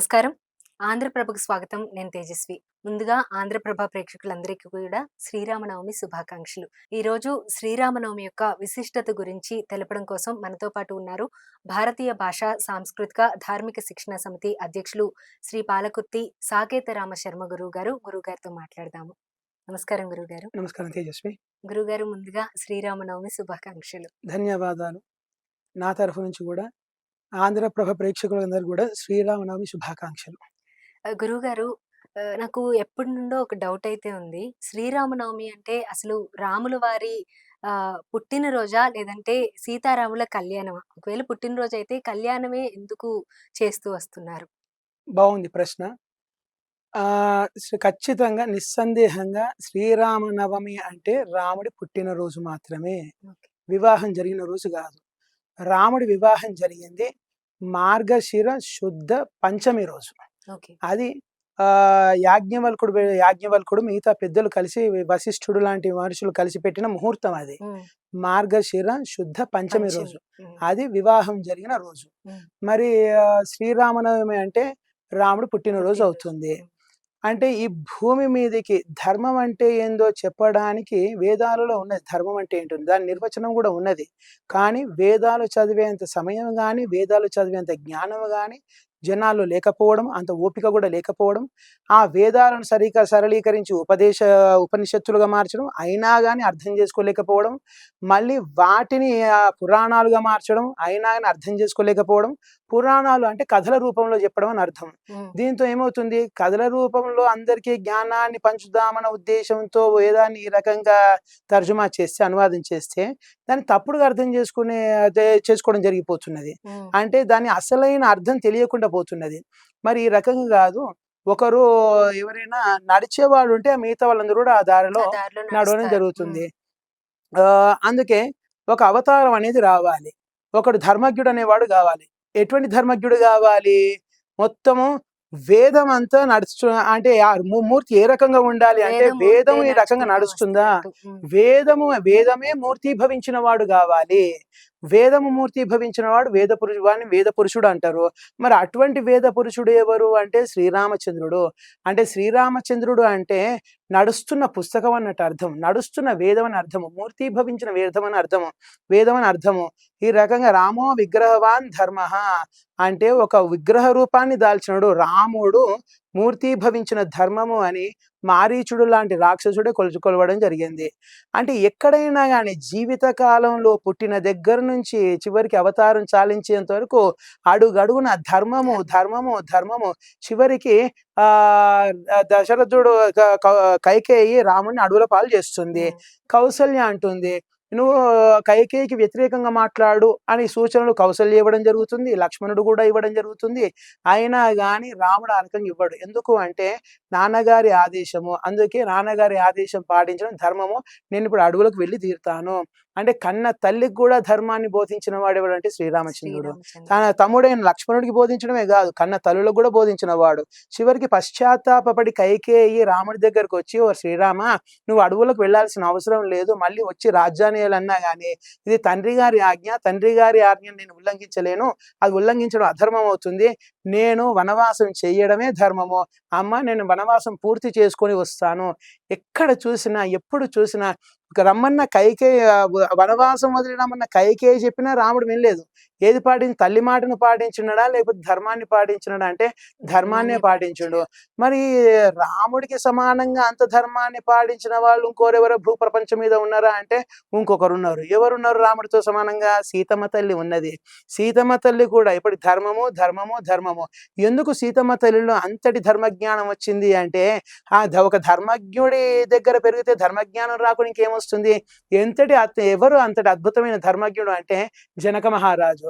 నమస్కారం. ఆంధ్రప్రభకు స్వాగతం. నేను తేజస్వి. ముందుగా ఆంధ్రప్రభ ప్రేక్షకులందరికీ కూడా శ్రీరామనవమి శుభాకాంక్షలు. ఈ రోజు శ్రీరామనవమి యొక్క విశిష్టత గురించి తెలపడం కోసం మనతో పాటు ఉన్నారు భారతీయ భాష సాంస్కృతిక ధార్మిక శిక్షణ సమితి అధ్యక్షులు శ్రీ పాలకుర్తి సాకేత రామ శర్మ గురువు గారు గురువు గారితో మాట్లాడదాము. నమస్కారం గురువు గారు నమస్కారం తేజస్వి. గురువు గారు ముందుగా శ్రీరామనవమి శుభాకాంక్షలు. ధన్యవాదాలు. నా తరఫు నుంచి కూడా ఆంధ్రప్రభ ప్రేక్షకులందరూ కూడా శ్రీరామనవమి శుభాకాంక్షలు. గురువుగారు నాకు ఎప్పటి నుండో ఒక డౌట్ అయితే ఉంది. శ్రీరామనవమి అంటే అసలు రాముల వారి ఆ పుట్టినరోజా? లేదంటే సీతారాముల కళ్యాణమా? ఒకవేళ పుట్టినరోజు అయితే కళ్యాణమే ఎందుకు చేస్తూ వస్తున్నారు? బాగుంది ప్రశ్న. ఖచ్చితంగా నిస్సందేహంగా శ్రీరామనవమి అంటే రాముడి పుట్టినరోజు మాత్రమే. వివాహం జరిగిన రోజు కాదు. రాముడి వివాహం జరిగింది. మార్గశిర శుద్ధ పంచమి రోజు. అది ఆ యాజ్ఞవల్కుడు యాజ్ఞవల్కుడు మిగతా పెద్దలు కలిసి వశిష్ఠుడు లాంటి మనుషులు కలిసి పెట్టిన ముహూర్తం అది. మార్గశిర శుద్ధ పంచమి. రోజు. అది వివాహం జరిగిన రోజు. మరి శ్రీరామనవమి అంటే రాముడు పుట్టినరోజు. అవుతుంది. అంటే ఈ భూమి మీదకి ధర్మం అంటే ఏందో చెప్పడానికి వేదాలలో ఉన్నది. ధర్మం అంటే ఏంటో దాని నిర్వచనం కూడా ఉన్నది. కానీ వేదాలు చదివేంత సమయం కానీ వేదాలు చదివేంత జ్ఞానం కానీ జనాల్లో లేకపోవడం అంత ఓపిక కూడా లేకపోవడం ఆ వేదాలను సరిగా సరళీకరించి ఉపదేశ ఉపనిషత్తులుగా మార్చడం అయినా కానీ అర్థం చేసుకోలేకపోవడం మళ్ళీ వాటిని పురాణాలుగా మార్చడం అయినా కానీ అర్థం చేసుకోలేకపోవడం పురాణాలు అంటే కథల రూపంలో చెప్పడం అని అర్థం. దీంతో ఏమవుతుంది? కథల రూపంలో అందరికీ జ్ఞానాన్ని పంచుదామన్న ఉద్దేశంతో వేదాన్ని ఈ రకంగా తర్జుమా చేస్తే అనువాదం చేస్తే దాన్ని తప్పుడుగా అర్థం చేసుకునే చేసుకోవడం జరిగిపోతున్నది. అంటే దాని అసలైన అర్థం తెలియకుండా పోతున్నది. మరి ఈ రకంగా కాదు ఒకరు ఎవరైనా నడిచేవాడు ఉంటే మిగతా వాళ్ళందరూ కూడా ఆ దారిలో నడవడం. జరుగుతుంది. ఆ అందుకే ఒక అవతారం అనేది రావాలి. ఒకడు ధర్మజ్ఞుడు అనేవాడు కావాలి. ఎటువంటి ధర్మజ్ఞుడు కావాలి? మొత్తము వేదం అంతా నడుస్తు అంటే మూర్తి ఏ రకంగా ఉండాలి అంటే వేదం ఈ మూర్తే రకంగా నడుస్తుందా? వేదము వేదమే మూర్తీభవించిన వాడు కావాలి. వేదము మూర్తీభవించిన వాడు వేద పురుషు వాడిని వేద పురుషుడు అంటారు. మరి అటువంటి వేద పురుషుడు ఎవరు అంటే శ్రీరామచంద్రుడు. అంటే శ్రీరామచంద్రుడు అంటే నడుస్తున్న పుస్తకం అన్నట్టు అర్థం. నడుస్తున్న వేదం అని అర్థము. మూర్తీభవించిన వేదం అని అర్థము. వేదం అని అర్థము. ఈ రకంగా రామో విగ్రహవాన్ ధర్మ అంటే ఒక విగ్రహ రూపాన్ని దాల్చినడు రాముడు మూర్తీభవించిన ధర్మము అని మారీచుడు లాంటి రాక్షసుడే కొలుచుకొలవడం జరిగింది. అంటే ఎక్కడైనా కానీ జీవిత కాలంలో పుట్టిన దగ్గర నుంచి చివరికి అవతారం చాలించేంత వరకు అడుగడుగున ధర్మము ధర్మము ధర్మము చివరికి ఆ దశరథుడు కైకేయి రాముడిని అడవుల పాలు చేస్తుంది. ఉమ్, కౌసల్య అంటుంది నువ్వు కైకేయికి వ్యతిరేకంగా మాట్లాడు అని సూచనలు కౌసల్య ఇవ్వడం జరుగుతుంది లక్ష్మణుడు కూడా ఇవ్వడం జరుగుతుంది. అయినా కానీ రాముడు రకంగా ఇవ్వడు. ఎందుకు అంటే నాన్నగారి ఆదేశము అందుకే నాన్నగారి ఆదేశం పాటించడం ధర్మము. నేను ఇప్పుడు అడవులకు వెళ్ళి తీరుతాను. అంటే కన్న తల్లికి కూడా ధర్మాన్ని బోధించిన వాడు ఎవడంటే శ్రీరామచంద్రుడు. శ్రీరామచంద్రుడు. తన తమ్ముడైన లక్ష్మణుడికి బోధించడమే కాదు కన్న తల్లులకు కూడా బోధించిన వాడు చివరికి పశ్చాత్తాపడి కైకేయి రాముడి దగ్గరకు వచ్చి ఓ శ్రీరామ నువ్వు అడవులకు వెళ్ళాల్సిన అవసరం లేదు మళ్ళీ వచ్చి రాజ్యాన్ని అన్నా కానీ ఇది తండ్రి గారి ఆజ్ఞ తండ్రి గారి ఆజ్ఞను నేను ఉల్లంఘించలేను అది ఉల్లంఘించడం అధర్మం అవుతుంది నేను వనవాసం చేయడమే ధర్మము అమ్మ నేను వనవాసం పూర్తి చేసుకొని వస్తాను. ఎక్కడ చూసినా ఎప్పుడు చూసినా రమ్మన్న కైకే వనవాసం వదిలినామన్న కైకే చెప్పినా రాముడు వినలేదు. ఏది పాటించి తల్లి మాటను పాటించున్నాడా? లేకపోతే ధర్మాన్ని పాటించున్నాడా? అంటే ధర్మాన్నే పాటించుడు. మరి రాముడికి సమానంగా అంత ధర్మాన్ని పాటించిన వాళ్ళు ఇంకోరెవరో భూ ప్రపంచం మీద ఉన్నారా? అంటే ఇంకొకరు ఉన్నారు ఎవరున్నారు రాముడితో సమానంగా? సీతమ్మ తల్లి ఉన్నది. సీతమ్మ తల్లి కూడా ఇప్పుడు ధర్మము ధర్మము ధర్మము. ఎందుకు సీతమ్మ తల్లిలో అంతటి ధర్మజ్ఞానం వచ్చింది అంటే ఆ ఒక ధర్మజ్ఞుడి దగ్గర పెరిగితే ధర్మజ్ఞానం రాకుండా ఇంకేమొస్తుంది? ఎంతటి ఎవరు అంతటి అద్భుతమైన ధర్మజ్ఞుడు అంటే జనక మహారాజు.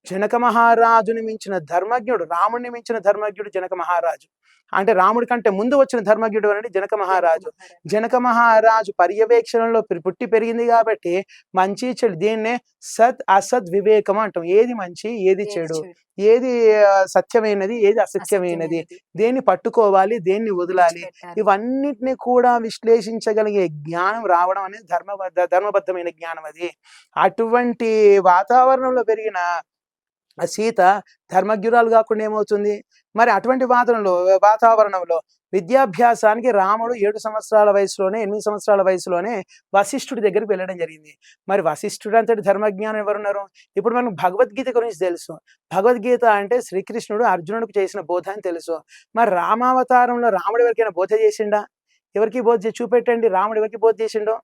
జనక మహారాజుని మించిన ధర్మజ్ఞుడు రాముడిని మించిన ధర్మజ్ఞుడు జనక మహారాజు. అంటే రాముడి కంటే ముందు వచ్చిన ధర్మజ్ఞుడు అనేది జనక మహారాజు. జనక మహారాజు పర్యవేక్షణలో పెరి- పుట్టి పెరిగింది కాబట్టి మంచి చెడు దీన్నే సత్ అసత్ వివేకం అంటాం. ఏది మంచి ఏది చెడు? ఏది సత్యమైనది ఏది అసత్యమైనది? దేన్ని పట్టుకోవాలి దేన్ని వదలాలి. ఇవన్నిటిని కూడా విశ్లేషించగలిగే జ్ఞానం రావడం అనేది ధర్మబద్ధ ధర్మబద్ధమైన జ్ఞానం అది. అటువంటి వాతావరణంలో పెరిగిన సీత ధర్మజ్ఞురాలు కాకుండా ఏమవుతుంది? మరి అటువంటి వాతావరణంలో వాతావరణంలో విద్యాభ్యాసానికి రాముడు ఏడు సంవత్సరాల వయసులోనే ఎనిమిది సంవత్సరాల వయసులోనే వశిష్ఠుడి దగ్గరికి వెళ్ళడం జరిగింది. మరి వశిష్ఠుడు అంతటి ధర్మజ్ఞానం ఎవరున్నారు? ఇప్పుడు మనకు భగవద్గీత గురించి తెలుసు. భగవద్గీత అంటే శ్రీకృష్ణుడు అర్జునుడికి చేసిన బోధ అని తెలుసు. మరి రామావతారంలో రాముడు ఎవరికైనా బోధ చేసిండా? ఎవరికి బోధ చూపెట్టండి. రాముడు ఎవరికి బోధ చేసిండో?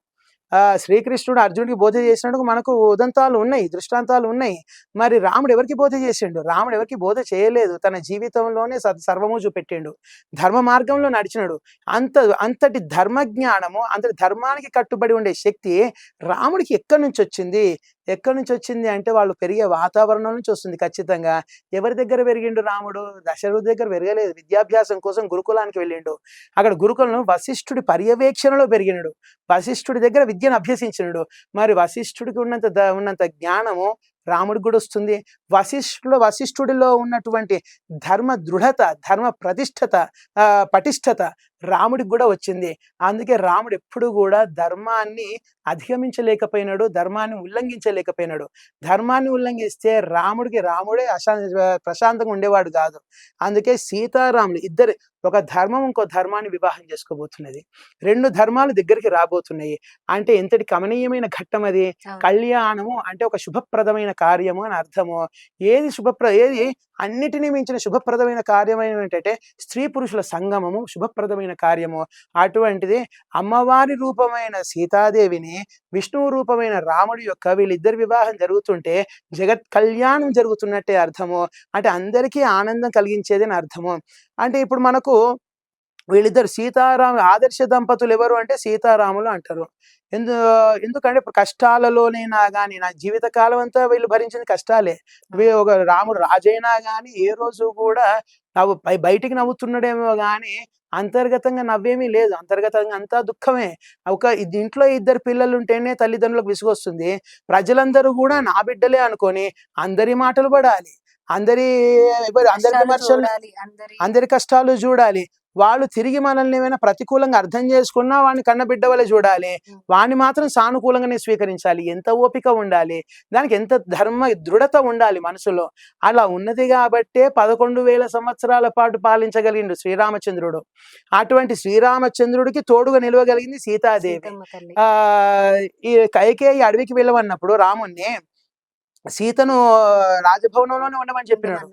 శ్రీకృష్ణుడు అర్జునుడికి బోధ చేసినందుకు మనకు ఉదంతాలు ఉన్నాయి దృష్టాంతాలు ఉన్నాయి. మరి రాముడు ఎవరికి బోధ చేసిండు? రాముడు ఎవరికి బోధ చేయలేదు. తన జీవితంలోనే సర్వము చూపెట్టిండు. ధర్మ మార్గంలో నడిచినాడు. అంత అంతటి ధర్మ జ్ఞానము అంతటి ధర్మానికి కట్టుబడి ఉండే శక్తి రాముడికి ఎక్కడి నుంచి వచ్చింది? ఎక్కడి నుంచి వచ్చింది అంటే వాళ్ళు పెరిగే వాతావరణం నుంచి వస్తుంది ఖచ్చితంగా. ఎవరి దగ్గర పెరిగిండు రాముడు? దశరథు దగ్గర పెరగలేదు. విద్యాభ్యాసం కోసం గురుకులానికి వెళ్ళిండు. అక్కడ గురుకులను వశిష్ఠుడి పర్యవేక్షణలో పెరిగినడు. వశిష్ఠుడి దగ్గర విద్యను అభ్యసించినడు. మరి వశిష్ఠుడికి ఉన్నంత ఉన్నంత జ్ఞానము రాముడికి కూడా వస్తుంది. వశిష్ఠులో వశిష్ఠుడిలో ఉన్నటువంటి ధర్మ దృఢత ధర్మ ప్రతిష్టత ఆ, పటిష్టత రాముడికి కూడా వచ్చింది. అందుకే రాముడు ఎప్పుడు కూడా ధర్మాన్ని అధిగమించలేకపోయినాడు ధర్మాన్ని ఉల్లంఘించలేకపోయినాడు. ధర్మాన్ని ఉల్లంఘిస్తే రాముడికి రాముడే అశా ప్రశాంతంగా ఉండేవాడు కాదు. అందుకే సీతారాములు ఇద్దరు ఒక ధర్మం ఇంకో ధర్మాన్ని వివాహం చేసుకోబోతున్నది. రెండు ధర్మాలు దగ్గరికి రాబోతున్నాయి. అంటే ఎంతటి కమనీయమైన ఘట్టం అది. కళ్యాణము అంటే ఒక శుభప్రదమైన కార్యము అని అర్థము. ఏది శుభప్ర ఏది అన్నిటినీ మించిన శుభప్రదమైన కార్యం ఏంటంటే స్త్రీ పురుషుల సంగమము శుభప్రదమైన కార్యము. అటువంటిది అమ్మవారి రూపమైన సీతాదేవిని విష్ణువు రూపమైన రాముడి యొక్క వీళ్ళిద్దరి వివాహం జరుగుతుంటే జగత్ కళ్యాణం జరుగుతున్నట్టే అర్థము. అంటే అందరికీ ఆనందం కలిగించేది అని అర్థము. అంటే ఇప్పుడు మనకు వీళ్ళిద్దరు సీతారాము ఆదర్శ దంపతులు ఎవరు అంటే సీతారాములు అంటారు. ఎందు ఎందుకంటే ఇప్పుడు కష్టాలలోనైనా కానీ నా జీవితకాలం అంతా వీళ్ళు భరించింది కష్టాలే. ఒక రాముడు రాజైనా కానీ ఏ రోజు కూడా నవ్వు బయ- బయటికి నవ్వుతున్నాడేమో కానీ అంతర్గతంగా నవ్వేమీ లేదు. అంతర్గతంగా అంతా దుఃఖమే. ఒక ఇంట్లో ఇద్దరు పిల్లలు ఉంటేనే తల్లిదండ్రులకు విసుగొస్తుంది. ప్రజలందరూ కూడా నా బిడ్డలే అనుకొని అందరి మాటలు పడాలి. అందరి అందరి విమర్శలు అందరి కష్టాలు చూడాలి. వాళ్ళు తిరిగి మనల్ని ఏమైనా ప్రతికూలంగా అర్థం చేసుకున్నా వాడిని కన్న బిడ్డ వలె చూడాలి. వాడిని మాత్రం సానుకూలంగానే స్వీకరించాలి. ఎంత ఓపిక ఉండాలి? దానికి ఎంత ధర్మ దృఢత ఉండాలి మనసులో? అలా ఉన్నది కాబట్టే పదకొండు వేల సంవత్సరాల పాటు పాలించగలిగిండు శ్రీరామచంద్రుడు. అటువంటి శ్రీరామచంద్రుడికి తోడుగా నిలవగలిగింది సీతాదేవి. ఆ ఈ కైకేయి అడవికి వెళ్ళమన్నప్పుడు రాముణ్ణి సీతను రాజభవనంలోనే ఉండమని చెప్పినాడు.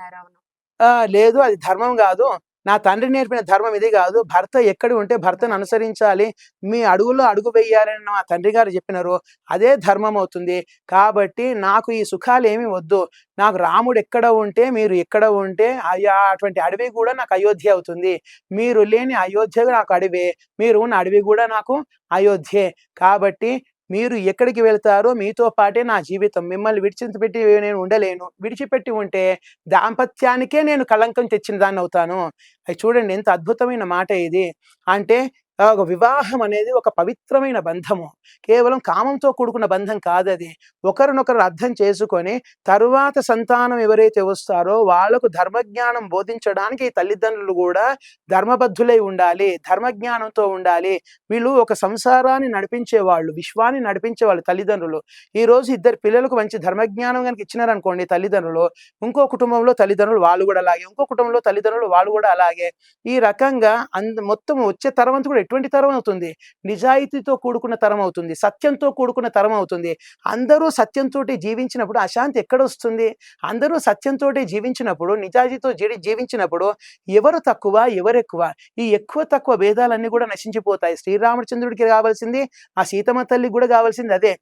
లేదు అది ధర్మం కాదు. నా తండ్రి నేర్పిన ధర్మం ఇది కాదు. భర్త ఎక్కడ ఉంటే భర్తను అనుసరించాలి. మీ అడుగులో అడుగు వేయాలని మా తండ్రి గారు చెప్పినారు. అదే ధర్మం అవుతుంది. కాబట్టి నాకు ఈ సుఖాలు ఏమి వద్దు. నాకు రాముడు ఎక్కడ ఉంటే మీరు ఎక్కడ ఉంటే అయ్యా అటువంటి అడవి కూడా నాకు అయోధ్య అవుతుంది. మీరు లేని అయోధ్య నాకు అడవే. మీరు ఉన్న అడవి కూడా నాకు అయోధ్యే. కాబట్టి మీరు ఎక్కడికి వెళ్తారో మీతో పాటే నా జీవితం. మిమ్మల్ని విడిచిపెట్టి నేను ఉండలేను. విడిచిపెట్టి ఉంటే దాంపత్యానికే నేను కళంకం తెచ్చిన దాన్ని అవుతాను అది చూడండి ఎంత అద్భుతమైన మాట ఇది. అంటే ఒక వివాహం అనేది ఒక పవిత్రమైన బంధము. కేవలం కామంతో కూడుకున్న బంధం కాదు అది ఒకరినొకరు అర్థం చేసుకొని తరువాత సంతానం ఎవరైతే వస్తారో వాళ్ళకు ధర్మజ్ఞానం బోధించడానికి ఈ తల్లిదండ్రులు కూడా ధర్మబద్ధులై ఉండాలి ధర్మజ్ఞానంతో ఉండాలి. వీళ్ళు ఒక సంసారాన్ని నడిపించే వాళ్ళు విశ్వాన్ని నడిపించే వాళ్ళు తల్లిదండ్రులు. ఈ రోజు ఇద్దరు పిల్లలకు మంచి ధర్మజ్ఞానం కనుక ఇచ్చినారనుకోండి తల్లిదండ్రులు ఇంకో కుటుంబంలో తల్లిదండ్రులు వాళ్ళు కూడా అలాగే ఇంకో కుటుంబంలో తల్లిదండ్రులు వాళ్ళు కూడా అలాగే. ఈ రకంగా అంద మొత్తం వచ్చే తర్వాత కూడా ఎటువంటి తరం అవుతుంది? నిజాయితీతో కూడుకున్న తరం అవుతుంది సత్యంతో కూడుకున్న తరం అవుతుంది. అందరూ సత్యంతో జీవించినప్పుడు అశాంతి ఎక్కడ వస్తుంది అందరూ సత్యంతో జీవించినప్పుడు నిజాయితీతో జీడి జీవించినప్పుడు ఎవరు తక్కువ ఎవరు ఎక్కువ ఈ ఎక్కువ తక్కువ భేదాలన్నీ కూడా నశించిపోతాయి. శ్రీరామచంద్రుడికి కావాల్సింది ఆ సీతమ్మ తల్లికి కూడా కావాల్సింది అదే.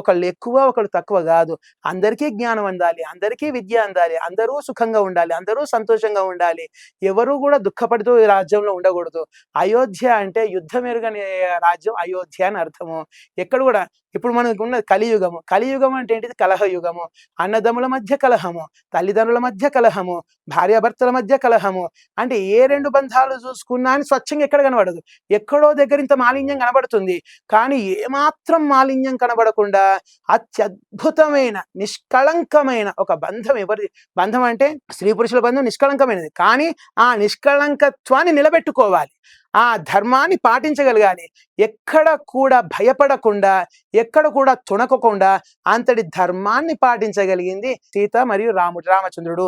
ఒకళ్ళు ఎక్కువ ఒకళ్ళు తక్కువ కాదు. అందరికీ జ్ఞానం అందాలి అందరికీ విద్య అందాలి అందరూ సుఖంగా ఉండాలి అందరూ సంతోషంగా ఉండాలి. ఎవరు కూడా దుఃఖపడుతూ ఈ రాజ్యంలో ఉండకూడదు. అయోధ్య అంటే యుద్ధం యుద్ధమెరుగని రాజ్యం అయోధ్య అని అర్థము. ఎక్కడ కూడా ఇప్పుడు మనకు ఉన్న కలియుగము కలియుగం అంటే ఏంటిది? కలహయుగము. అన్నదమ్ముల మధ్య కలహము తల్లిదండ్రుల మధ్య కలహము భార్యాభర్తల మధ్య కలహము. అంటే ఏ రెండు బంధాలు చూసుకున్నా అని స్వచ్ఛంగా ఎక్కడ కనబడదు. ఎక్కడో దగ్గర ఇంత మాలిన్యం కనబడుతుంది. కానీ ఏమాత్రం మాలిన్యం కనబడకుండా అత్యద్భుతమైన నిష్కళంకమైన ఒక బంధం ఎవరి బంధం అంటే స్త్రీ పురుషుల బంధం నిష్కళంకమైనది. కానీ ఆ నిష్కళంకత్వాన్ని నిలబెట్టుకోవాలి. ఆ ధర్మాన్ని పాటించగలగాలి. ఎక్కడ కూడా భయపడకుండా ఎక్కడ కూడా తుణకకుండా అంతటి ధర్మాన్ని పాటించగలిగింది సీత మరియు రాముడు రామచంద్రుడు.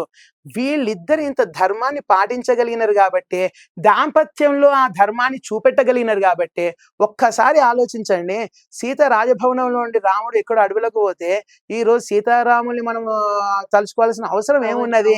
వీళ్ళిద్దరు ఇంత ధర్మాన్ని పాటించగలిగినారు కాబట్టి దాంపత్యంలో ఆ ధర్మాన్ని చూపెట్టగలిగినారు కాబట్టి ఒక్కసారి ఆలోచించండి. సీత రాజభవనంలో ఉండి రాముడు ఎక్కడ అడవులకు పోతే ఈ రోజు సీతారాముల్ని మనం తలుచుకోవాల్సిన అవసరం ఏమున్నది.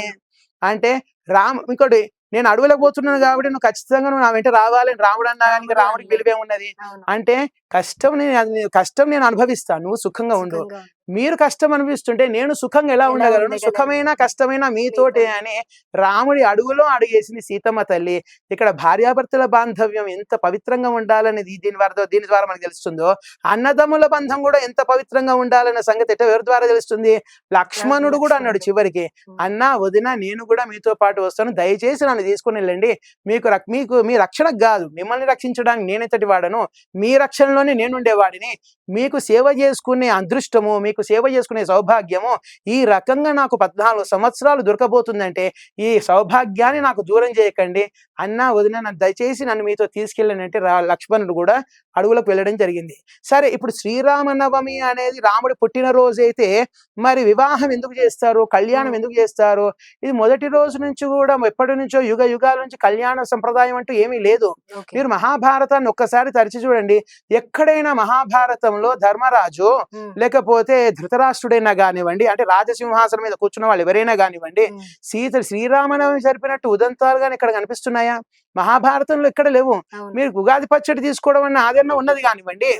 అంటే రామ్ ఇంకోటి నేను అడవులకు పోతున్నాను కాబట్టి నువ్వు ఖచ్చితంగా నువ్వు నా వెంట రావాలని రాముడు అన్నా కానీ రాముడికి. విలువే ఉన్నది. అంటే కష్టం నేను కష్టం నేను అనుభవిస్తాను నువ్వు సుఖంగా ఉండు. మీరు కష్టం అనిపిస్తుంటే నేను సుఖంగా ఎలా ఉండగలను? సుఖమైన కష్టమైన మీతోటే మీతో. అని రాముడి అడుగులో అడుగేసింది సీతమ్మ తల్లి ఇక్కడ భార్యాభర్తల బాంధవ్యం ఎంత పవిత్రంగా ఉండాలనేది దీని ద్వారా దీని ద్వారా మనకు తెలుస్తుందో అన్నదమ్ముల బంధం కూడా ఎంత పవిత్రంగా ఉండాలన్న సంగతి ఎట్ట ఎవరి ద్వారా తెలుస్తుంది లక్ష్మణుడు కూడా అన్నాడు. చివరికి. అన్నా వదిన నేను కూడా మీతో పాటు వస్తాను దయచేసి నన్ను తీసుకుని వెళ్ళండి మీకు మీకు మీ రక్షణకు కాదు మిమ్మల్ని రక్షించడానికి నేనెంతటి వాడను మీ రక్షణలోనే నేను ఉండేవాడిని మీకు సేవ చేసుకునే అదృష్టము మీకు సేవ చేసుకునే సౌభాగ్యము ఈ రకంగా నాకు పద్నాలుగు సంవత్సరాలు దొరకబోతుందంటే ఈ సౌభాగ్యాన్ని నాకు దూరం చేయకండి అన్నా వదిన నన్ను దయచేసి నన్ను మీతో తీసుకెళ్ళనంటే రా లక్ష్మణుడు కూడా అడవులకు వెళ్ళడం జరిగింది సరే ఇప్పుడు శ్రీరామనవమి అనేది రాముడి పుట్టినరోజు అయితే మరి వివాహం ఎందుకు చేస్తారు కళ్యాణం. ఎందుకు చేస్తారు ఇది మొదటి రోజు నుంచి కూడా ఎప్పటి నుంచో యుగ యుగాల నుంచి కళ్యాణ సంప్రదాయం అంటూ ఏమీ లేదు. మీరు మహాభారతాన్ని ఒక్కసారి తరిచి చూడండి ఎక్కడైనా మహాభారతంలో ధర్మరాజు. లేకపోతే ధృతరాష్ట్రుడైనా కానివ్వండి అంటే రాజసింహాసనం మీద కూర్చున్న వాళ్ళు ఎవరైనా కానివ్వండి. సీత శ్రీరామనవమి జరిపినట్టు ఉదంతాలు కానీ ఇక్కడ కనిపిస్తున్నాయా మహాభారతంలో ఎక్కడ లేవు. మీరు ఉగాది పచ్చడి తీసుకోవడం అన్న ఆదరణ ఉన్నది కానివ్వండి.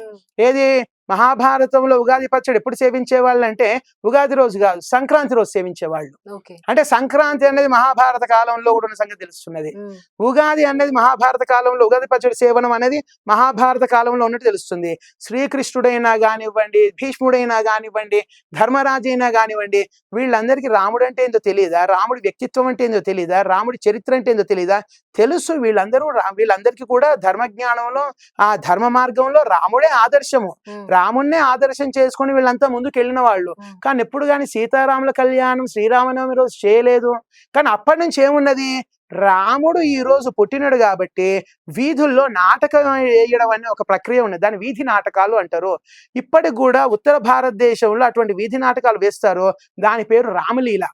ఏది మహాభారతంలో ఉగాది పచ్చడి ఎప్పుడు సేవించే వాళ్ళు అంటే ఉగాది రోజు కాదు సంక్రాంతి రోజు సేవించేవాళ్ళు. అంటే సంక్రాంతి అనేది మహాభారత కాలంలో కూడా ఉన్న సంగతి తెలుస్తున్నది. ఉగాది అనేది మహాభారత కాలంలో ఉగాది పచ్చడి సేవనం అనేది మహాభారత కాలంలో ఉన్నట్టు తెలుస్తుంది. శ్రీకృష్ణుడైనా కానివ్వండి భీష్ముడైనా కానివ్వండి ధర్మరాజు అయినా కానివ్వండి వీళ్ళందరికీ రాముడు అంటే ఏందో తెలియదా రాముడి వ్యక్తిత్వం అంటే ఏందో తెలియదా రాముడి చరిత్ర అంటే ఏందో తెలియదా తెలుసు వీళ్ళందరూ వీళ్ళందరికీ కూడా ధర్మజ్ఞానంలో ఆ ధర్మ మార్గంలో రాముడే ఆదర్శము. రాముణ్ణే ఆదర్శం చేసుకుని వీళ్ళంతా ముందుకు వెళ్ళిన వాళ్ళు. కానీ ఎప్పుడు కానీ సీతారాముల కళ్యాణం శ్రీరామనవమి రోజు చేయలేదు. కానీ అప్పటి నుంచి ఏమున్నది? రాముడు ఈ రోజు పుట్టినాడు కాబట్టి వీధుల్లో నాటకం వేయడం అనే ఒక ప్రక్రియ ఉన్నది. దాని వీధి నాటకాలు అంటారు. ఇప్పటికి కూడా ఉత్తర భారతదేశంలో అటువంటి వీధి నాటకాలు వేస్తారు. దాని పేరు రామలీల.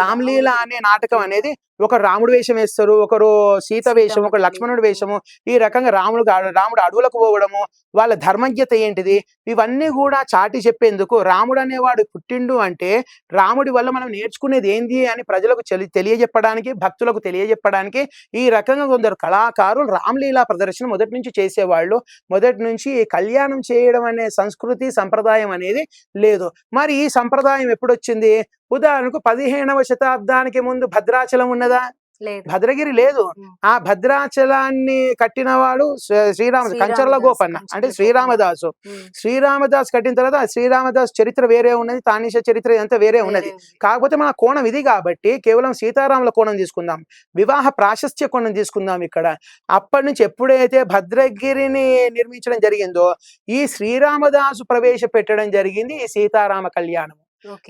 రామలీల. అనే నాటకం అనేది ఒక రాముడు వేషం వేస్తారు ఒకరు సీత వేషం ఒక లక్ష్మణుడు వేషము. ఈ రకంగా రాముడు రాముడు అడవులకు పోవడము వాళ్ళ ధర్మజ్ఞత ఏంటిది? ఇవన్నీ కూడా చాటి చెప్పేందుకు రాముడు అనేవాడు పుట్టిండు అంటే రాముడి వల్ల మనం నేర్చుకునేది ఏంది అని ప్రజలకు తెలియజెప్పడానికి భక్తులకు తెలియజెప్పడానికి ఈ రకంగా కొందరు కళాకారులు రామలీలా ప్రదర్శన మొదటి నుంచి చేసేవాళ్ళు. మొదటి నుంచి కళ్యాణం చేయడం అనే సంస్కృతి సంప్రదాయం అనేది లేదు. మరి ఈ సంప్రదాయం ఎప్పుడు వచ్చింది ఉదాహరణకు పదిహేనవ శతాబ్దానికి ముందు భద్రాచలం ఉన్నదా లేదు భద్రగిరి లేదు. ఆ భద్రాచలాన్ని కట్టినవాడు శ్రీ- శ్రీరామ కంచర్ల గోపన్న అంటే. శ్రీరామదాసు. శ్రీరామదాస్ కట్టిన తర్వాత ఆ శ్రీరామదాస్ చరిత్ర వేరే ఉన్నది తానిష చరిత్ర ఇదంతా వేరే ఉన్నది. కాకపోతే మన కోణం ఇది కాబట్టి కేవలం సీతారాముల కోణం తీసుకుందాం వివాహ ప్రాశస్త్య కోణం తీసుకుందాం ఇక్కడ అప్పటి నుంచి ఎప్పుడైతే భద్రగిరిని నిర్మించడం జరిగిందో ఈ శ్రీరామదాసు ప్రవేశపెట్టడం జరిగింది ఈ సీతారామ కళ్యాణం.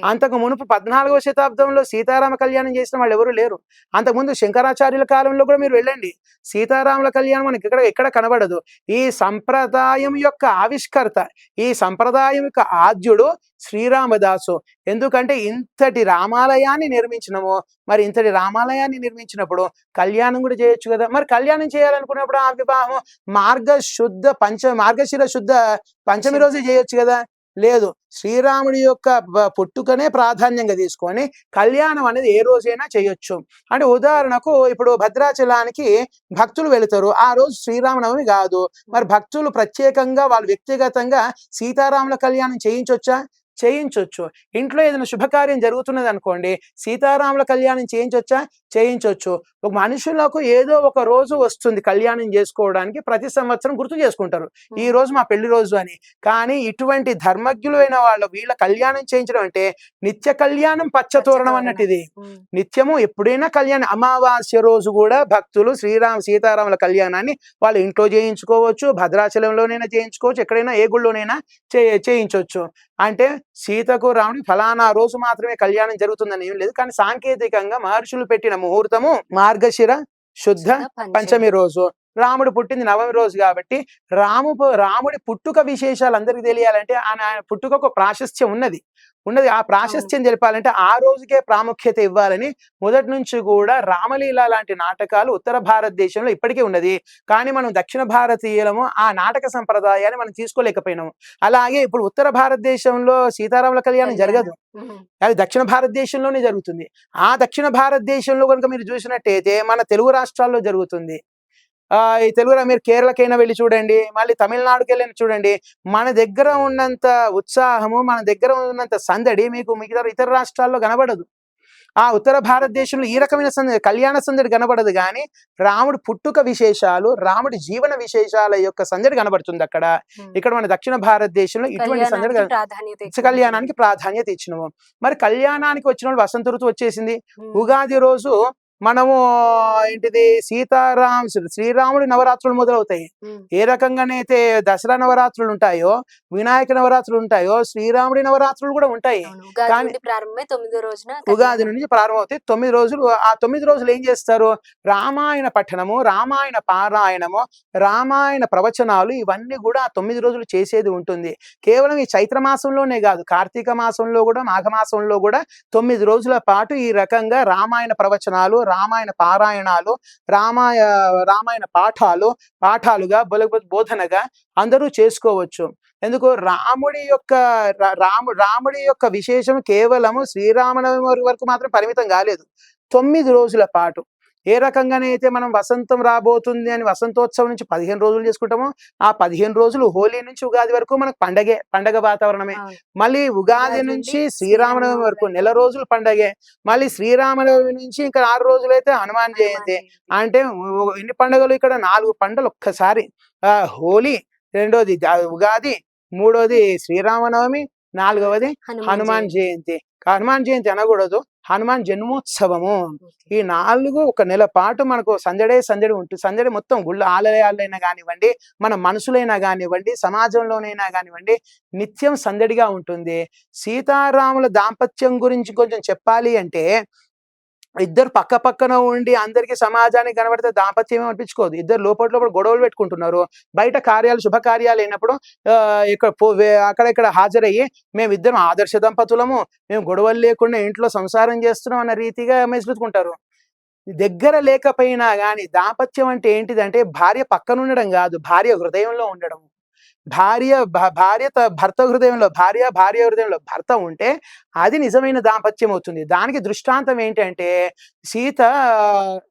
అంతకు మునుపు పద్నాలుగవ శతాబ్దంలో సీతారామ కళ్యాణం చేసిన వాళ్ళు ఎవరు లేరు. అంతకుముందు శంకరాచార్యుల కాలంలో కూడా మీరు వెళ్ళండి. సీతారాముల కళ్యాణం మనకి ఇక్కడ ఎక్కడ కనబడదు. ఈ సంప్రదాయం యొక్క ఆవిష్కర్త ఈ సంప్రదాయం యొక్క ఆద్యుడు శ్రీరామదాసు. ఎందుకంటే ఇంతటి రామాలయాన్ని నిర్మించినము మరి ఇంతటి రామాలయాన్ని నిర్మించినప్పుడు కళ్యాణం కూడా చేయొచ్చు కదా. మరి కళ్యాణం చేయాలనుకున్నప్పుడు ఆ వివాహం మార్గ శుద్ధ పంచ మార్గశిర శుద్ధ పంచమి రోజు చేయొచ్చు కదా. లేదు. శ్రీరాముడి యొక్క పుట్టుకనే ప్రాధాన్యంగా తీసుకొని కళ్యాణం అనేది ఏ రోజైనా చేయొచ్చు. అంటే ఉదాహరణకు ఇప్పుడు భద్రాచలానికి భక్తులు వెళుతారు. ఆ రోజు శ్రీరామనవమి కాదు. మరి భక్తులు ప్రత్యేకంగా వాళ్ళు వ్యక్తిగతంగా సీతారాముల కళ్యాణం చేయించొచ్చా? చేయించొచ్చు. ఇంట్లో ఏదైనా శుభకార్యం జరుగుతున్నది అనుకోండి సీతారాముల కళ్యాణం చేయించొచ్చా? చేయించొచ్చు. ఒక మనుషులకు ఏదో ఒక రోజు వస్తుంది కళ్యాణం చేసుకోవడానికి ప్రతి సంవత్సరం గుర్తు చేసుకుంటారు. ఈ రోజు మా పెళ్ళి రోజు అని. కానీ ఇటువంటి ధర్మజ్ఞులైన వాళ్ళు వీళ్ళ కళ్యాణం చేయించడం అంటే నిత్య కళ్యాణం పచ్చతోరణం అన్నట్టు ఇది. నిత్యము ఎప్పుడైనా కళ్యాణం అమావాస్య రోజు కూడా భక్తులు శ్రీరామ సీతారాముల కళ్యాణాన్ని వాళ్ళు ఇంట్లో చేయించుకోవచ్చు భద్రాచలంలోనైనా చేయించుకోవచ్చు ఎక్కడైనా ఏ గుళ్ళోనైనా చే చేయించవచ్చు అంటే సీతకు రాముడి ఫలానా రోజు మాత్రమే కళ్యాణం జరుగుతుందని ఏం లేదు కానీ సాంకేతికంగా మహర్షులు పెట్టిన ముహూర్తము మార్గశిర శుద్ధ పంచమి. పంచమి రోజు రాముడు పుట్టింది నవమి రోజు కాబట్టి రాము రాముడి పుట్టుక విశేషాలు అందరికి తెలియాలంటే ఆయన ఆయన పుట్టుక ఒక ప్రాశస్త్యం ఉన్నది. ఉన్నది. ఆ ప్రాశస్త్యం తెలిపాలంటే ఆ రోజుకే ప్రాముఖ్యత ఇవ్వాలని మొదటి నుంచి కూడా రామలీల లాంటి నాటకాలు ఉత్తర భారతదేశంలో ఇప్పటికీ ఉన్నది. కానీ మనం దక్షిణ భారతీయులము ఆ నాటక సంప్రదాయాన్ని మనం తీసుకోలేకపోయినాము. అలాగే ఇప్పుడు ఉత్తర భారతదేశంలో సీతారాముల కళ్యాణం జరగదు. అది దక్షిణ భారతదేశంలోనే జరుగుతుంది. ఆ దక్షిణ భారతదేశంలో కనుక మీరు చూసినట్టయితే మన తెలుగు రాష్ట్రాల్లో జరుగుతుంది. ఈ తెలుగు మీరు కేరళకైనా వెళ్ళి చూడండి మళ్ళీ తమిళనాడుకి వెళ్ళిన చూడండి మన దగ్గర ఉన్నంత ఉత్సాహము మన దగ్గర ఉన్నంత సందడి మీకు మిగతా ఇతర రాష్ట్రాల్లో కనబడదు ఆ ఉత్తర భారతదేశంలో ఈ రకమైన సందడి కళ్యాణ సందడి కనబడదు కానీ రాముడి పుట్టుక విశేషాలు రాముడి జీవన విశేషాల యొక్క సందడి కనబడుతుంది అక్కడ. ఇక్కడ మన దక్షిణ భారతదేశంలో ఇటువంటి సందడి కళ్యాణానికి ప్రాధాన్యత ఇచ్చినాము మరి కళ్యాణానికి వచ్చిన వాళ్ళు వసంత ఋతువు వచ్చేసింది. ఉగాది రోజు మనము ఏంటిది సీతారాం శ్రీరాముడి నవరాత్రులు మొదలవుతాయి. ఏ రకంగానైతే దసరా నవరాత్రులు ఉంటాయో వినాయక నవరాత్రులు ఉంటాయో శ్రీరాముడి నవరాత్రులు కూడా ఉంటాయి. కానీ- ఉగాది. నుంచి ప్రారంభమవుతాయి. తొమ్మిది రోజులు ఆ తొమ్మిది రోజులు ఏం చేస్తారు? రామాయణ పఠనము రామాయణ పారాయణము రామాయణ ప్రవచనాలు ఇవన్నీ కూడా ఆ తొమ్మిది రోజులు చేసేది ఉంటుంది. కేవలం ఈ చైత్ర మాసంలోనే కాదు కార్తీక మాసంలో కూడా మాఘ మాసంలో కూడా తొమ్మిది రోజుల పాటు ఈ రకంగా రామాయణ ప్రవచనాలు రామాయణ పారాయణాలు రామాయ రామాయణ పాఠాలు పాఠాలుగా బోధ బోధనగా అందరూ చేసుకోవచ్చు. ఎందుకు రాముడి యొక్క రాము రాముడి యొక్క విశేషం కేవలము శ్రీరామనవమి వరకు మాత్రం పరిమితం కాలేదు. తొమ్మిది రోజుల పాటు ఏ రకంగానైతే మనం వసంతం రాబోతుంది అని వసంతోత్సవం నుంచి పదిహేను రోజులు చేసుకుంటామో ఆ పదిహేను రోజులు హోలీ నుంచి ఉగాది వరకు మనకు పండగే పండగ వాతావరణమే. మళ్ళీ ఉగాది నుంచి శ్రీరామనవమి వరకు. నెల రోజులు పండగే. మళ్ళీ శ్రీరామనవమి నుంచి ఇంకా ఆరు రోజులు అయితే హనుమాన్ జయంతి. అంటే ఎన్ని పండుగలు ఇక్కడ? నాలుగు పండుగలు ఒక్కసారి. ఆ హోలీ రెండోది ఉగాది మూడోది శ్రీరామనవమి నాలుగవది హనుమాన్ జయంతి. హనుమాన్ జయంతి అనకూడదు. హనుమాన్ జన్మోత్సవము. ఈ నాలుగు ఒక నెల పాటు మనకు సందడే సందడి ఉంటుంది సందడి మొత్తం గుళ్ళ ఆలయాలైనా కానివ్వండి మన మనసులైనా కానివ్వండి సమాజంలోనైనా కానివ్వండి నిత్యం సందడిగా ఉంటుంది. సీతారాముల దాంపత్యం గురించి కొంచెం చెప్పాలి అంటే ఇద్దరు పక్క పక్కన ఉండి అందరికీ సమాజానికి కనబడితే దాంపత్యం అనిపించుకోదు. ఇద్దరు లోపల లోపల గొడవలు పెట్టుకుంటున్నారు. బయట కార్యాలు శుభకార్యాలు అయినప్పుడు ఇక్కడ అక్కడక్కడ హాజరయ్యి మేము ఇద్దరం ఆదర్శ దంపతులము. మేము గొడవలు లేకుండా ఇంట్లో సంసారం చేస్తున్నాం అన్న రీతిగా మెసులుకుంటారు దగ్గర లేకపోయినా కానీ దాంపత్యం అంటే ఏంటిదంటే భార్య పక్కన ఉండడం కాదు భార్య హృదయంలో ఉండడం. భార్య భార్య భర్త హృదయంలో భార్య భార్య హృదయంలో భర్త ఉంటే అది నిజమైన దాంపత్యం అవుతుంది. దానికి దృష్టాంతం ఏంటంటే సీత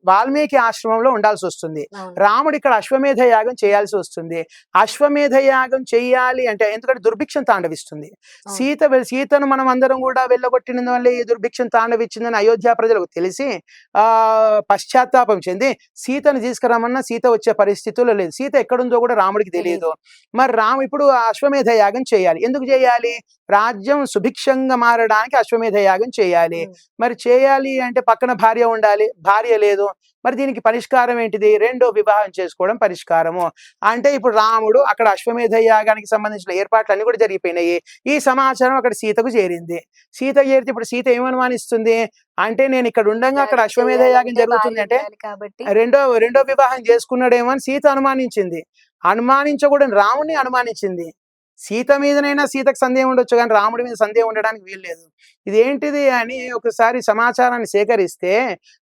వాల్మీకి ఆశ్రమంలో ఉండాల్సి వస్తుంది. రాముడు ఇక్కడ అశ్వమేధ యాగం చేయాల్సి వస్తుంది. అశ్వమేధ యాగం చెయ్యాలి అంటే ఎందుకంటే దుర్భిక్షం తాండవిస్తుంది. సీత సీతను మనం అందరం కూడా వెళ్ళగొట్టిన వల్ల ఈ దుర్భిక్షం తాండవిచ్చిందని అయోధ్య ప్రజలకు తెలిసి ఆ పశ్చాత్తాపం చెంది సీతను తీసుకురామన్నా సీత వచ్చే పరిస్థితుల్లో లేదు. సీత ఎక్కడుందో కూడా రాముడికి తెలియదు మరి రాము ఇప్పుడు అశ్వమేధ యాగం చేయాలి. ఎందుకు చేయాలి? రాజ్యం సుభిక్షంగా మారడానికి అశ్వమేధ యాగం చేయాలి. మరి చేయాలి అంటే పక్కన భార్య ఉండాలి. భార్య లేదు. మరి దీనికి పరిష్కారం ఏంటిది? రెండో వివాహం చేసుకోవడం పరిష్కారము. అంటే ఇప్పుడు రాముడు అక్కడ అశ్వమేధ యాగానికి సంబంధించిన ఏర్పాట్లు అన్ని కూడా జరిగిపోయినాయి. ఈ సమాచారం అక్కడ సీతకు చేరింది. సీత చేరితే ఇప్పుడు సీత ఏమనుమానిస్తుంది అంటే నేను ఇక్కడ ఉండగా అక్కడ అశ్వమేధ యాగం జరుగుతుంది అంటే రెండో రెండో వివాహం చేసుకున్నాడేమో అని సీత అనుమానించింది. అనుమానించకూడని రాముడిని అనుమానించింది. సీత మీదనైనా సీతకు సందేహం ఉండొచ్చు కానీ రాముడి మీద సందేహం ఉండడానికి వీల్లేదు ఇదేంటిది అని ఒకసారి సమాచారాన్ని సేకరిస్తే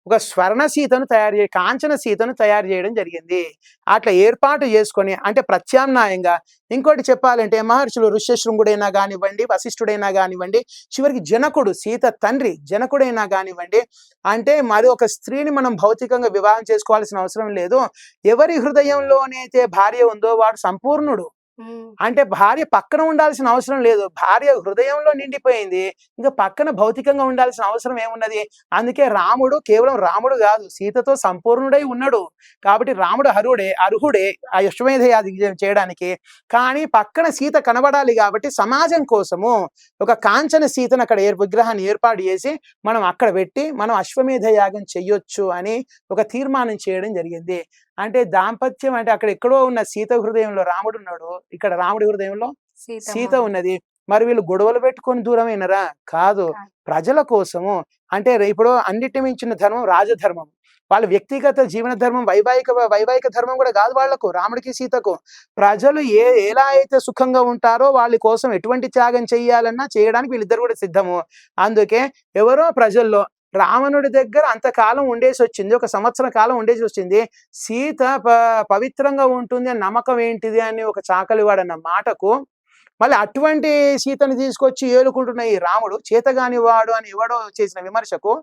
ఒక స్వర్ణ సీతను తయారు చే కాంచన సీతను తయారు చేయడం జరిగింది. అట్లా ఏర్పాటు చేసుకొని అంటే ప్రత్యామ్నాయంగా ఇంకోటి చెప్పాలంటే మహర్షులు ఋష్యశృంగుడైనా కానివ్వండి వశిష్ఠుడైనా కానివ్వండి చివరికి జనకుడు సీత తండ్రి జనకుడైనా కానివ్వండి అంటే మరి ఒక స్త్రీని మనం భౌతికంగా వివాహం చేసుకోవాల్సిన అవసరం లేదు. ఎవరి హృదయంలోనైతే భార్య ఉందో వాడు సంపూర్ణుడు. అంటే భార్య పక్కన ఉండాల్సిన అవసరం లేదు. భార్య హృదయంలో నిండిపోయింది. ఇంకా పక్కన భౌతికంగా ఉండాల్సిన అవసరం ఏమున్నది? అందుకే రాముడు కేవలం రాముడు కాదు సీతతో సంపూర్ణుడై ఉన్నాడు. కాబట్టి రాముడు అర్హుడే అర్హుడే ఆ యశ్వమేధయాది చేయడానికి. కానీ పక్కన సీత కనబడాలి కాబట్టి సమాజం కోసము ఒక కాంచన సీతను అక్కడ ఏర్ విగ్రహాన్ని ఏర్పాటు చేసి మనం అక్కడ పెట్టి మనం అశ్వమేధ యాగం చెయ్యొచ్చు అని ఒక తీర్మానం చేయడం జరిగింది. అంటే దాంపత్యం అంటే అక్కడ ఎక్కడో ఉన్న సీత హృదయంలో రాముడు ఉన్నాడు. ఇక్కడ రాముడి హృదయంలో సీత. ఉన్నది. మరి వీళ్ళు గొడవలు పెట్టుకొని దూరమైనరా? కాదు. కాదు. ప్రజల కోసము. అంటే ఇప్పుడు అన్నిటి మించిన ధర్మం రాజధర్మం. వాళ్ళ వ్యక్తిగత జీవన ధర్మం వైవాహిక వైవాహిక ధర్మం కూడా కాదు వాళ్ళకు రాముడికి సీతకు. ప్రజలు ఏ ఎలా అయితే సుఖంగా ఉంటారో వాళ్ళ కోసం ఎటువంటి త్యాగం చేయాలన్నా చేయడానికి వీళ్ళిద్దరు కూడా సిద్ధము. అందుకే ఎవరో ప్రజల్లో రావణుడి దగ్గర అంతకాలం ఉండేసి వచ్చింది. ఒక సంవత్సర కాలం ఉండేసి వచ్చింది. సీత ప- పవిత్రంగా ఉంటుంది అని నమ్మకం ఏంటిది అని ఒక చాకలివాడన్న మాటకు మళ్ళీ అటువంటి సీతని తీసుకొచ్చి ఏలుకుంటున్న ఈ రాముడు చేతగాని వాడు అని ఎవడో చేసిన విమర్శకు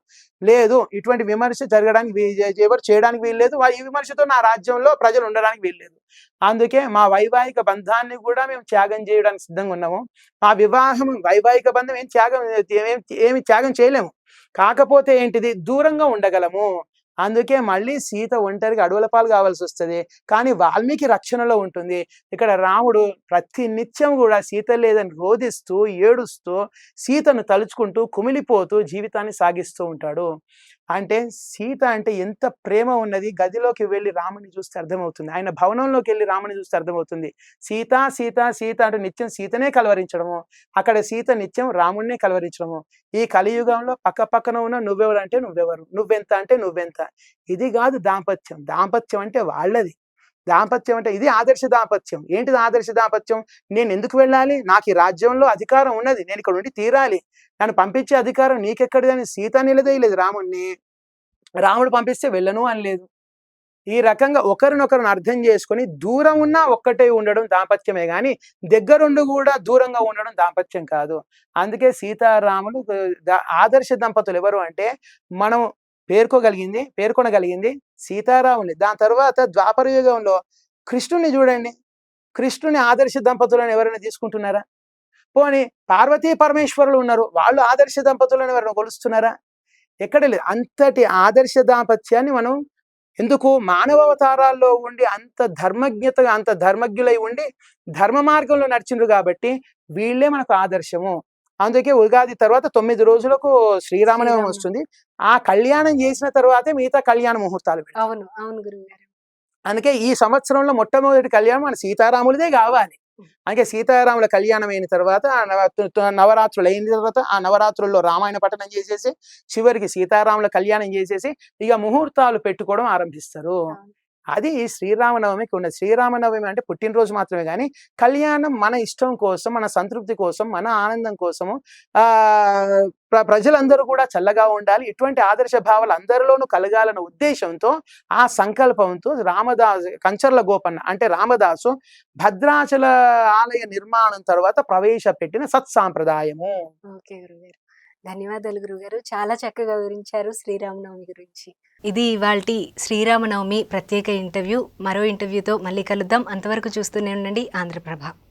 లేదు ఇటువంటి విమర్శ జరగడానికి ఎవరు చేయడానికి వీల్లేదు. ఈ విమర్శతో నా రాజ్యంలో ప్రజలు ఉండడానికి వీల్లేదు. అందుకే మా వైవాహిక బంధాన్ని కూడా మేము త్యాగం చేయడానికి సిద్ధంగా ఉన్నాము. మా వివాహం వైవాహిక బంధం ఏం త్యాగం ఏమి త్యాగం చేయలేము. కాకపోతే ఏంటిది? దూరంగా ఉండగలము. అందుకే మళ్ళీ సీత ఒంటరిగా అడవుల పాలు కావాల్సి వస్తుంది. కానీ వాల్మీకి రక్షణలో ఉంటుంది. ఇక్కడ రాముడు ప్రతి నిత్యం కూడా సీత లేదని రోధిస్తూ ఏడుస్తూ సీతను తలుచుకుంటూ కుమిలిపోతూ జీవితాన్ని సాగిస్తూ ఉంటాడు. అంటే సీత అంటే ఎంత ప్రేమ ఉన్నది? గదిలోకి వెళ్ళి రాముని చూస్తే అర్థమవుతుంది. ఆయన భవనంలోకి వెళ్ళి రాముని చూస్తే అర్థమవుతుంది. సీత సీత సీత అంటే నిత్యం సీతనే కలవరించడము. అక్కడ సీత నిత్యం రాముడినే కలవరించడము. ఈ కలియుగంలో పక్క పక్కన ఉన్న నువ్వెవరు అంటే నువ్వెవరు. నువ్వెంత అంటే నువ్వెంత. ఇది కాదు దాంపత్యం. దాంపత్యం అంటే వాళ్ళది. దాంపత్యం అంటే ఇది ఆదర్శ దాంపత్యం. ఏంటిది ఆదర్శ దాంపత్యం? నేను ఎందుకు వెళ్ళాలి? నాకు ఈ రాజ్యంలో అధికారం ఉన్నది. నేను ఇక్కడ ఉండి తీరాలి. నన్ను పంపించే అధికారం నీకెక్కడిదని సీత నిలదేయలేదు రాముణ్ణి. రాముడు పంపిస్తే వెళ్ళను అనలేదు ఈ రకంగా ఒకరినొకరిని అర్థం చేసుకొని దూరం ఉన్నా ఒక్కటే ఉండడం దాంపత్యమే కానీ దగ్గరుండి కూడా దూరంగా ఉండడం దాంపత్యం కాదు. అందుకే సీతారాములు ఆదర్శ దంపతులు ఎవరు అంటే మనం పేర్కోగలిగింది పేర్కొనగలిగింది సీతారాముని. దాని తర్వాత ద్వాపర యుగంలో కృష్ణుని చూడండి. కృష్ణుని ఆదర్శ దంపతులను ఎవరైనా తీసుకుంటున్నారా? పోనీ పార్వతీ పరమేశ్వరులు ఉన్నారు. వాళ్ళు ఆదర్శ దంపతులను ఎవరైనా కొలుస్తున్నారా? ఎక్కడ లేదు. అంతటి ఆదర్శ దాంపత్యాన్ని మనం ఎందుకు మానవావతారాల్లో ఉండి అంత ధర్మజ్ఞతగా అంత ధర్మజ్ఞులై ఉండి ధర్మ మార్గంలో నడిచిండ్రు కాబట్టి వీళ్ళే మనకు ఆదర్శము. అందుకే ఉగాది తర్వాత తొమ్మిది రోజులకు శ్రీరామనవమి శ్రీరామ. వస్తుంది ఆ కళ్యాణం చేసిన తర్వాతే మిగతా కళ్యాణ ముహూర్తాలు. అవును అవును అందుకే ఈ సంవత్సరంలో మొట్టమొదటి కళ్యాణం మన సీతారాములదే కావాలి అందుకే సీతారాముల కళ్యాణం అయిన తర్వాత నవరాత్రులు అయిన తర్వాత ఆ నవరాత్రుల్లో రామాయణ పఠనం చేసేసి చివరికి సీతారాముల కళ్యాణం చేసేసి ఇక ముహూర్తాలు పెట్టుకోవడం ఆరంభిస్తారు. అది శ్రీరామనవమికి ఉన్నది శ్రీరామనవమి అంటే పుట్టినరోజు మాత్రమే కానీ కళ్యాణం మన ఇష్టం కోసం మన సంతృప్తి కోసం మన ఆనందం కోసము ఆ ప్ర- ప్రజలందరూ కూడా చల్లగా ఉండాలి. ఇటువంటి ఆదర్శ భావాలు అందరిలోనూ కలగాలన్న ఉద్దేశంతో ఆ సంకల్పంతో రామదాసు కంచర్ల గోపన్న అంటే రామదాసు భద్రాచల ఆలయ నిర్మాణం తర్వాత ప్రవేశపెట్టిన సత్సాంప్రదాయము. ధన్యవాదాలు గురుగారు చాలా చక్కగా వివరించారు శ్రీరామనవమి గురించి. ఇది ఇవాల్టి శ్రీరామనవమి ప్రత్యేక ఇంటర్వ్యూ. మరో ఇంటర్వ్యూతో మళ్ళీ కలుద్దాం. అంతవరకు చూస్తూనే ఉండండి. ఆంధ్రప్రభ.